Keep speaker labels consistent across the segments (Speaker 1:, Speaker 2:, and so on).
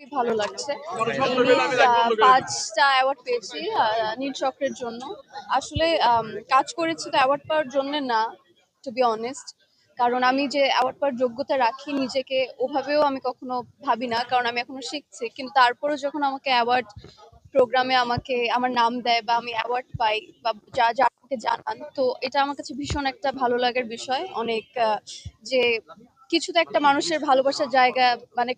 Speaker 1: খুবই ভালো লাগছে। পাঁচটা অ্যাওয়ার্ড পেয়েছি নীল চক্রের জন্য। আসলে কাজ করেছি তো অ্যাওয়ার্ড পাওয়ার জন্য না টু বি অনেস্ট কারণ আমি যে অ্যাওয়ার্ড পাওয়ার যোগ্যতা রাখি নিজেকে ওভাবেও আমি কখনো ভাবি না কারণ আমি এখনও শিখছি। কিন্তু তারপরেও যখন আমাকে অ্যাওয়ার্ড প্রোগ্রামে আমাকে আমার নাম দেয় বা আমি অ্যাওয়ার্ড পাই বা যা যা আমাকে জানান তো এটা আমার কাছে ভীষণ একটা ভালো লাগার বিষয়। অনেক যে কিছুতে একটা মানুষের ভালোবাসার জায়গা মানে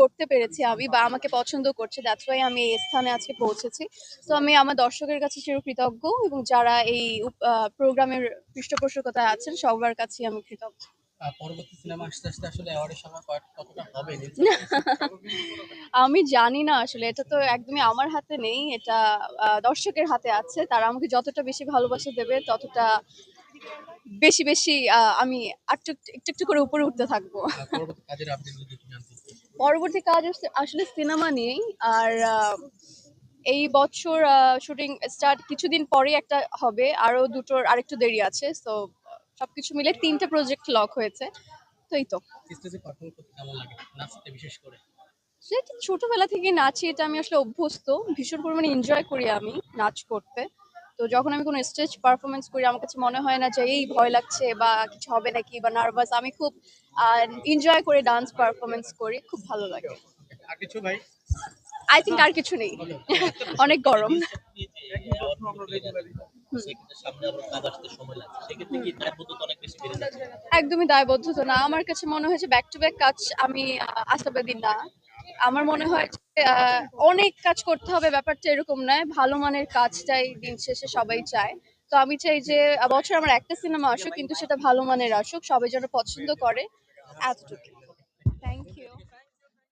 Speaker 1: করতে পেরেছি আমি বা আমাকে পছন্দ করছে। দ্যাটস ওয়াই আমি এই স্থানে আজকে পৌঁছেছি। তো আমি আমার দর্শকের কাছে চিরকৃতজ্ঞ এবং যারা এই প্রোগ্রামের পৃষ্ঠপোষকতায় আছেন সবার কাছেই আমি কৃতজ্ঞ।
Speaker 2: পরবর্তী সিনেমা আস্তে আস্তে আসলে অ্যাওয়ার্ডের সময় কতটা হবে?
Speaker 1: আমি জানি না আসলে এটা তো একদমই আমার হাতে নেই এটা দর্শকের হাতে আছে। তারা আমাকে যতটা বেশি ভালোবাসা দেবে ততটা বেশি বেশি আমি একটু একটু একটু করে উপরে উঠতে থাকব।
Speaker 2: পরবর্তী
Speaker 1: কাজ আসলে- আসলে সিনেমা নিয়েই আর এই বছর শুটিং স্টার্ট কিছুদিন পরেই একটা হবে আরও দুটোর আরেকটু দেরি আছে তো সবকিছু মিলে তিনটে প্রজেক্ট লক হয়েছে তো এই তো। সেটা ছোটবেলা থেকে নাচি এটা আমি আসলে অভ্যস্ত ভীষণ পরিমাণে এনজয় করি আমি নাচ করতে। তো যখন আমি কোনো স্টেজ পারফরমেন্স করি আমার কাছে মনে হয় না যে এই ভয় লাগছে বা কিছু হবে নাকি বা নার্ভাস আমি খুব এনজয় করে ডান্স পারফরমেন্স করি খুব ভালো লাগে।
Speaker 2: আর কিছু ভাই?
Speaker 1: আই থিঙ্ক আর কিছু নেই। অনেক গরম।
Speaker 2: আসতে
Speaker 1: একদমই দায়বদ্ধতা না। আমার কাছে মনে হয়েছে ব্যাক টু ব্যাক কাজ আমি আহ, আশাবাদী না। আমার মনে হয় অনেক কাজ করতে হবে, ব্যাপারটা এরকম নয়। ভালো মানের কাজটাই দিন শেষে সবাই চায়। তো আমি চাই যে, বছর আমার একটা সিনেমা আসুক, কিন্তু সেটা ভালো মানের আসুক, সবাই যেন পছন্দ করে এতটুকু